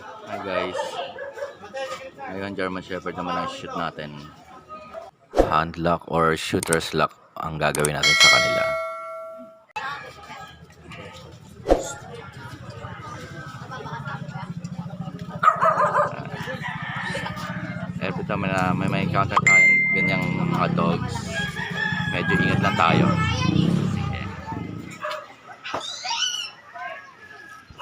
Hi guys. Ngayon German Shepherd naman ang shoot natin. Hand lock or shooter's lock ang gagawin natin sa kanila. Every time na may may encounter tayong ganyang mga dogs, medyo ingat lang tayo. Sige.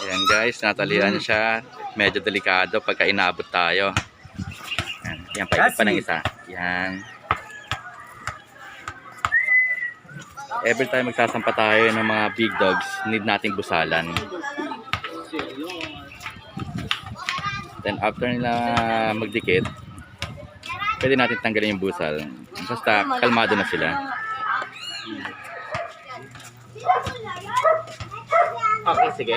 Ayan guys, natalian siya. Medyo delikado pagka inabot tayo. Yan, yan pa ng isa. Yan. Every time magsasampa tayo ng mga big dogs, need nating busalan. Then after nila magdikit, pwede natin tanggalin yung busal. Basta kalmado na sila. Okay, sige.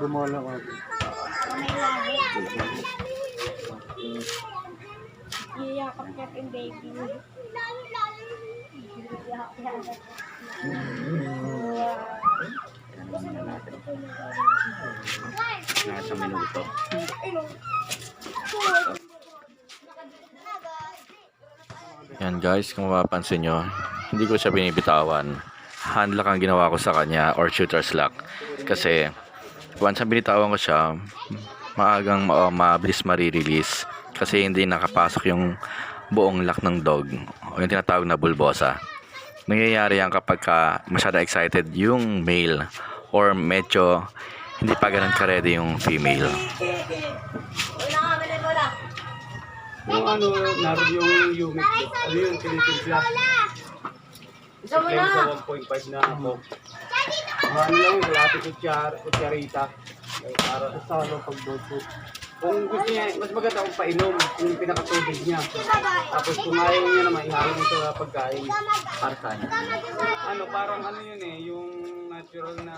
Bumala ko. Iyakap niya yung baby. Nasa minuto. Yan guys, kung mapapansin nyo, hindi ko siya binibitawan. Hand lock ang ginawa ko sa kanya or shooter's lock. Kasi once na binitawan ko siya, maagang ma mabilis marirelease. Kasi hindi nakapasok yung buong lock ng dog o yung tinatawag na bulbosa. Nangyayari yan kapag ka masyado excited yung male or medyo hindi pa ganun ka-ready yung female. Yung ano, naroon yung unit. Ano yung tinitimpla? Isa mo na! Sa 1.5 na ako. Ano lang, kalati kutsar, kutsarita. Ay, para sa ano pagdodo. Kung gusto niya, mas maganda kung painom yung pinakatubig niya. Tapos kung ayaw niya naman, ihalo mo sa pagkain. Para sa kanya. Ano, parang ano yun eh, yung natural na...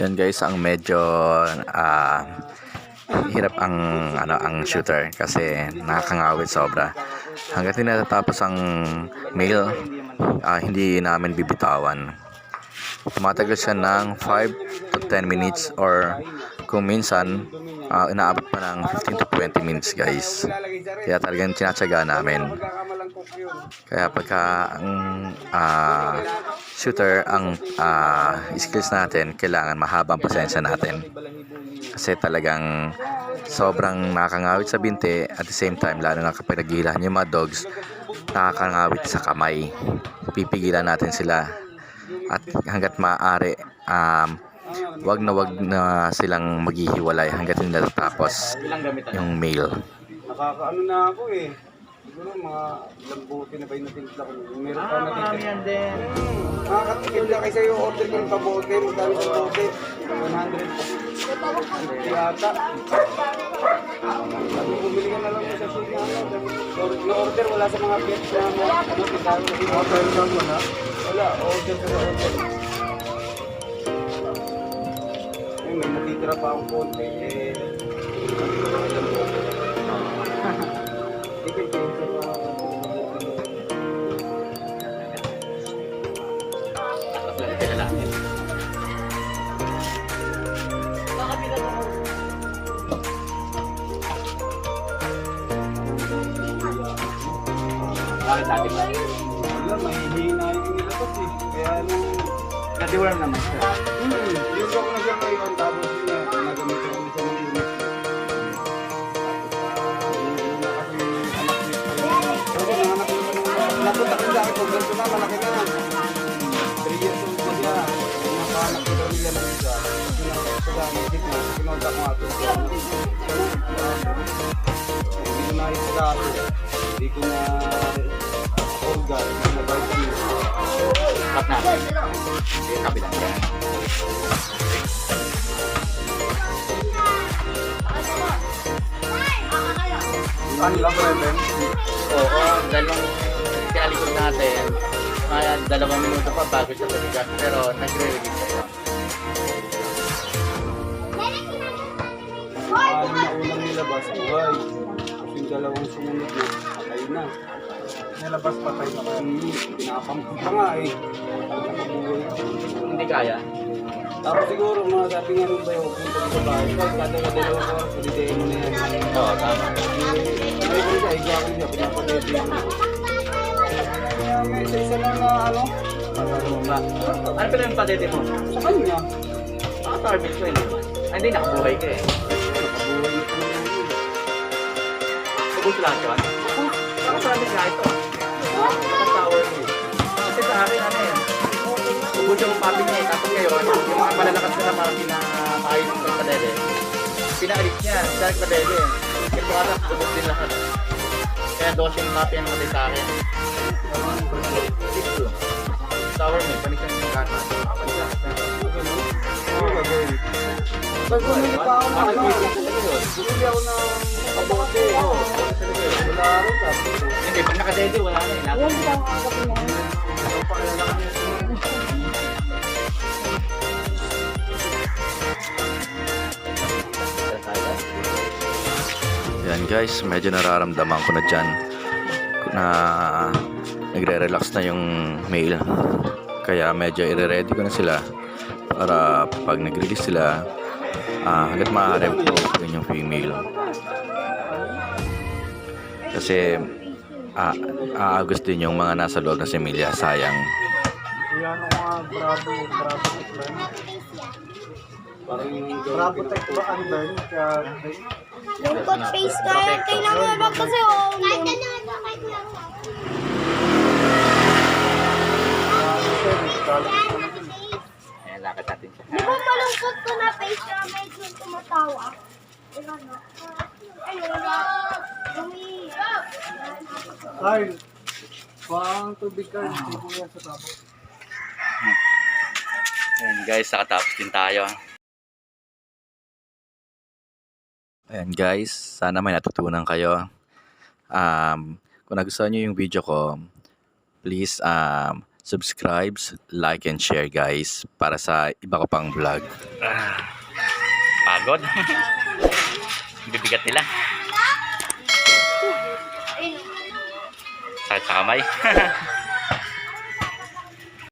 Yan guys, ang medyo ah, hirap ang ano ang shooter kasi nakakangawit sobra. Hanggat hindi natatapos ang male, ah, hindi namin bibitawan. Tumatagal siya ng 5 to 10 minutes or kung minsan ah, inaabot pa ng 15 to 20 minutes guys. Kaya talagang tinatsaga namin. Kaya pagka ang ah, shooter ang ah, skills natin, kailangan mahaba ang pasensya natin. Kasi talagang sobrang nakakangawit sa binti at the same time, lalo na kapag naghihilahan yung mga dogs, nakakangawit sa kamay. Pipigilan natin sila. At hanggat maaari, um, wag na wag na silang maghihiwalay hanggat hindi natatapos yung male. Nakakaano na ako eh. Siguro mga ilang bote na ba yung natimpla ko? Meron pa na Marami yan din. Nakakatikip na kayo sa'yo order ko ng pabote. Magkano sa bote? 100 Hindi ata. Sabi, bumili ka na lang sa na ano. Na-order wala sa mga pets na mga tayo. Order ka mo na? Wala, order ka sa order. Ay, may natitira pa akong konti eh. Bakit dati ba? Wala, mahihina yung nilabas. Kaya nung... Dati wala naman siya. Yung ako na siya ngayon, tapos yun na, nagamit ko ulit sa mga unit. Tapos, yung una kasi anak niya. Pero nanganak ko naman nung... Napunta ko sa akin, kung ganito na, malaki na. 3 years old na siya. Nakanak ko daw nila ng isa. Kasi nakakita sa amin, hindi ko, kinontak ko nga ito. Hindi ko na isa Hindi ko na organ, na vitamin. Cut natin. Yung kabilang yan. Ano lang ba rin? Oo, dalawang kinalikod natin. Kaya dalawang minuto pa bago siya tumigas. Pero nagre-release siya. Ano nilabas, buhay. Tapos yung dalawang sumunod na, patay na. Nilabas patay na kayo. Hmm, pinapampun pa nga eh. Nakabuhay. Hindi kaya. Tapos siguro mga sabi nga nung bayo, punta sa bahay. Kahit kada ka dalawang oras, holiday mo na yan. Oo, tama. Hindi ko siya, igwakin siya, pinapagay mo. Kaya may isa-isa lang na ano? Ano pala yung padete mo? sa kanya. Ah, target ko hindi. Ay, hindi, nakabuhay ka eh. Subos lang yun. Saka sa amin nga ito. Sa tower mo. Kasi sa akin ano eh. Subos yung papi niya eh. Tapos ngayon, yung mga malalakas na papi na maayon ng padete. Pinaalis niya. Sa padete eh. Kasi para subos din lahat. Kaya dos yung papi ang namatay sa akin. Ito. Tower mo. Panis yung kata. Ano gagawin? Pag bumili pa ako ano, bumili ako ng kabote. Wala rin. Hindi, pag nakadede, wala eh. Yan, hindi ako kakapin yun. Yung Yan guys, medyo nararamdaman ko na dyan na nagre-relax na yung mail. Kaya medyo i-ready ko na sila para pag nag-release sila, ah, hanggat maaari po yun yung female. Kasi ah, aagos din yung mga nasa loob ng similya, sayang. Kaya ano nga, bravo, bravo? Parang yung bravo ba ang burn? Kaya Lungkot face ka yan. Tingnan mo kasi oh. Kahit ka na. Kahit na. Ayan, lakad natin siya. Malungkot ko na face ka medyo tumatawa? Diba no? Ayun na. Dumi. Carl, pang tubig ka, hindi mo yan sa tabo. Ayan guys, nakatapos din tayo. Ayan guys, sana may natutunan kayo. Um, kung nagustuhan nyo yung video ko, please um, subscribe, like, and share guys para sa iba ko pang vlog. pagod. Bibigat nila. Sakit sa kamay.